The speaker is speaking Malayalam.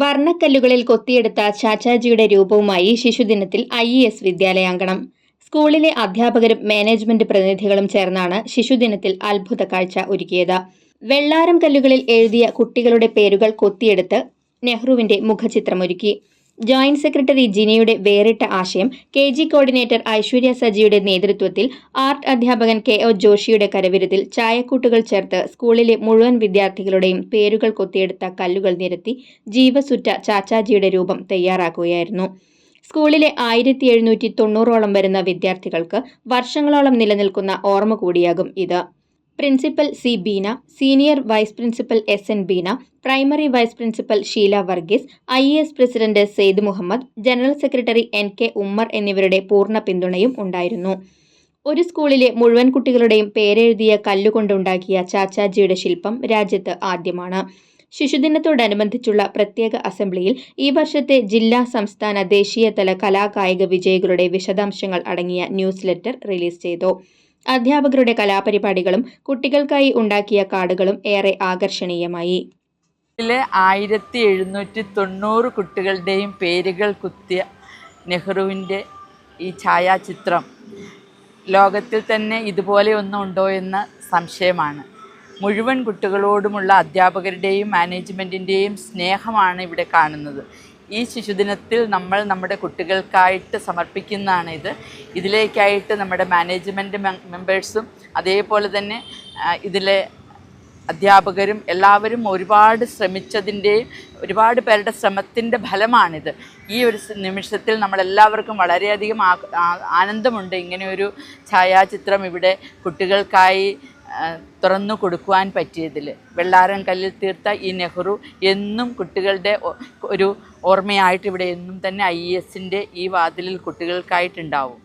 വർണക്കല്ലുകളിൽ കൊത്തിയെടുത്ത ചാച്ചാജിയുടെ രൂപവുമായി ശിശുദിനത്തിൽ ഐ ഇ എസ് വിദ്യാലയാങ്കണം. സ്കൂളിലെ അധ്യാപകരും മാനേജ്മെന്റ് പ്രതിനിധികളും ചേർന്നാണ് ശിശുദിനത്തിൽ അത്ഭുത കാഴ്ച ഒരുക്കിയത്. വെള്ളാരം കല്ലുകളിൽ എഴുതിയ കുട്ടികളുടെ പേരുകൾ കൊത്തിയെടുത്ത് നെഹ്റുവിന്റെ മുഖചിത്രമൊരുക്കി. ജോയിന്റ് സെക്രട്ടറി ജിനയുടെ വേറിട്ട ആശയം കെ ജി കോർഡിനേറ്റർ ഐശ്വര്യ സജിയുടെ നേതൃത്വത്തിൽ ആർട്ട് അധ്യാപകൻ കെ ഒ ജോഷിയുടെ കരവിരുതിൽ ചായക്കൂട്ടുകൾ ചേർത്ത് സ്കൂളിലെ മുഴുവൻ വിദ്യാർത്ഥികളുടെയും പേരുകൾ കൊത്തിയെടുത്ത കല്ലുകൾ നിരത്തി ജീവസുറ്റ ചാച്ചാജിയുടെ രൂപം തയ്യാറാക്കുകയായിരുന്നു. സ്കൂളിലെ ആയിരത്തി എഴുന്നൂറ്റി തൊണ്ണൂറോളം വരുന്ന വിദ്യാർത്ഥികൾക്ക് വർഷങ്ങളോളം നിലനിൽക്കുന്ന ഓർമ്മ കൂടിയാകും ഇത്. Principal C Beena senior vice principal S N Beena primary vice principal Sheela Varghese I S president Sayed Muhammad general secretary N K Ummer എന്നിവരുടെ പൂർണ പിന്തുണയും ഉണ്ടായിരുന്നു. ഒരു സ്കൂളിലെ മുഴുവൻ കുട്ടികളുടെയും പേരെഴുതിയ കല്ലുകൊണ്ടുണ്ടാക്കിയ ചാച്ചാജിയുടെ ശില്പം രാജ്യത്ത് ആദ്യമാണ്. ശിശുദിനത്തോടനുബന്ധിച്ചുള്ള പ്രത്യേക അസംബ്ലിയിൽ ഈ വർഷത്തെ ജില്ലാ സംസ്ഥാന ദേശീയതല കലാകായിക വിജയികളുടെ വിശദാംശങ്ങൾ അടങ്ങിയ ന്യൂസ് ലെറ്റർ റിലീസ് ചെയ്തു. അധ്യാപകരുടെ കലാപരിപാടികളും കുട്ടികൾക്കായി ഉണ്ടാക്കിയ കാർഡുകളും ഏറെ ആകർഷണീയമായി. ആയിരത്തി എഴുന്നൂറ്റി തൊണ്ണൂറ് കുട്ടികളുടെയും പേരുകൾ കുത്തിയ നെഹ്റുവിന്റെ ഈ ഛായാചിത്രം ലോകത്തിൽ തന്നെ ഇതുപോലെ ഒന്നും ഉണ്ടോ എന്ന സംശയമാണ്. മുഴുവൻ കുട്ടികളോടുമുള്ള അധ്യാപകരുടെയും മാനേജ്മെന്റിന്റെയും സ്നേഹമാണ് ഇവിടെ കാണുന്നത്. ഈ ശിശുദിനത്തിൽ നമ്മൾ നമ്മുടെ കുട്ടികൾക്കായിട്ട് സമർപ്പിക്കുന്നതാണ് ഇത് ഇതിലേക്കായിട്ട് നമ്മുടെ മാനേജ്മെന്റ് മെമ്പേഴ്സും അതേപോലെ തന്നെ ഇതിലെ അധ്യാപകരും എല്ലാവരും ഒരുപാട് ശ്രമിച്ചതിന്റെയും ഒരുപാട് പേരുടെ ശ്രമത്തിന്റെ ഫലമാണിത്. ഈ ഒരു നിമിഷത്തിൽ നമ്മളെല്ലാവർക്കും വളരെയധികം ആനന്ദമുണ്ട്. ഇങ്ങനെയൊരു ഛായാചിത്രം ഇവിടെ കുട്ടികൾക്കായി തുറന്നു കൊടുക്കുവാൻ പറ്റിയതിൽ വെള്ളാരം കല്ലിൽ തീർത്ത ഈ നെഹ്റു എന്നും കുട്ടികളുടെ ഒരു ഓർമ്മയായിട്ട് ഇവിടെ എന്നും തന്നെ ഐ എസിന്റെ ഈ വാതിലിൽ കുട്ടികൾക്കായിട്ടുണ്ടാവും.